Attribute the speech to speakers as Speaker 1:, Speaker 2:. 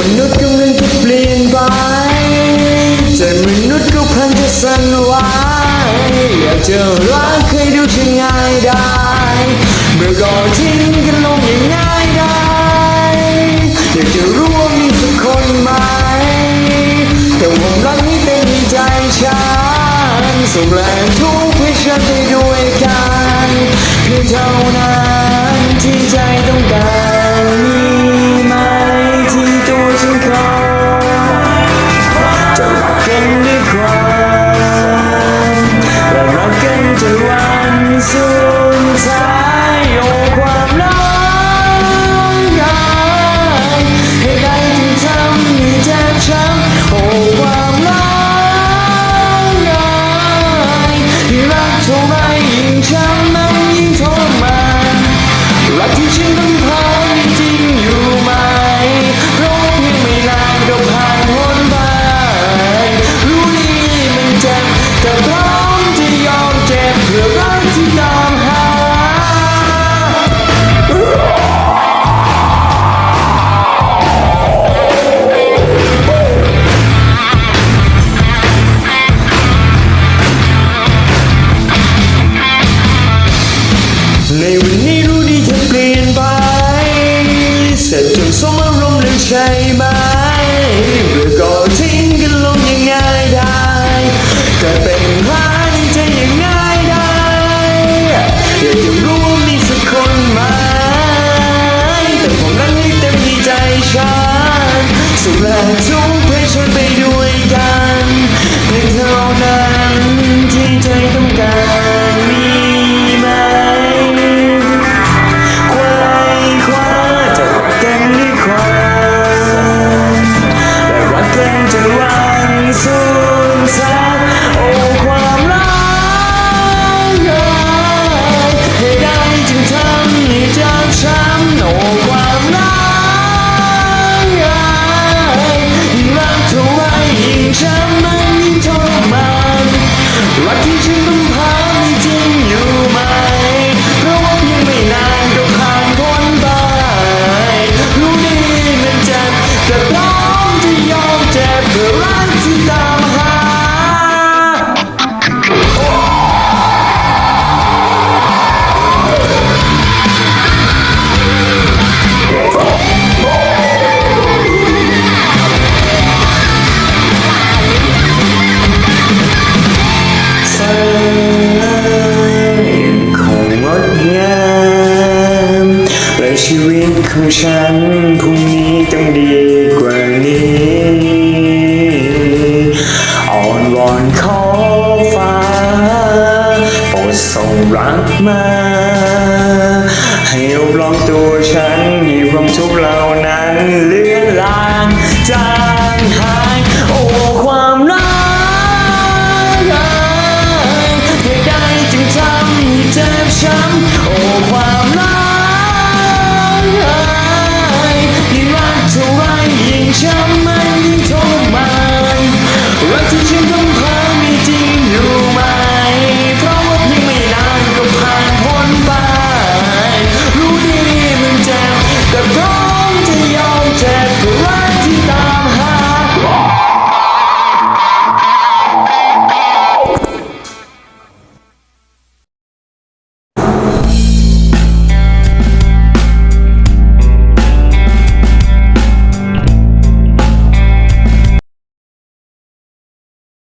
Speaker 1: มนุษย์กำลังจะเปลี่ยนไปใจมนุษย์ก็พลันจะสั่นไหวอยากจะรักใคยดูจะง่ายได้ เมื่อก่อนทิ้งกันลงอย่างง่ายได้อยากจะรู้ว่ามีสักคนไหม แต่ผมรักนี้เต็มใจฉันส่งแรงทุกข์ให้ฉันไปด้วยกันเพียงเท่านั้นที่ใจต้องการ วันนี้รู้ดีเธอเปลี่ยนไปเสร็จจนสมอารมณ์เลยใช่ไหมเบื่อก็ทิ้งกันลงย่างง่ายได้แต่เป็นพาในใจย่างง่ายได้อยากจะรู้ว่ามีสักคนไหมแต่ผมนั้นให้เต็มที่ใจฉันสุขและทุกข์ให้ฉันไปด้วย ของฉันพรุ่งนี้ต้องดีกว่านี้อ่อนวอนขอฟ้าโปรดส่งรักมาให้อบล้อมตัวฉันให้ความทุกข์เหล่านั้นเลือนลางจาก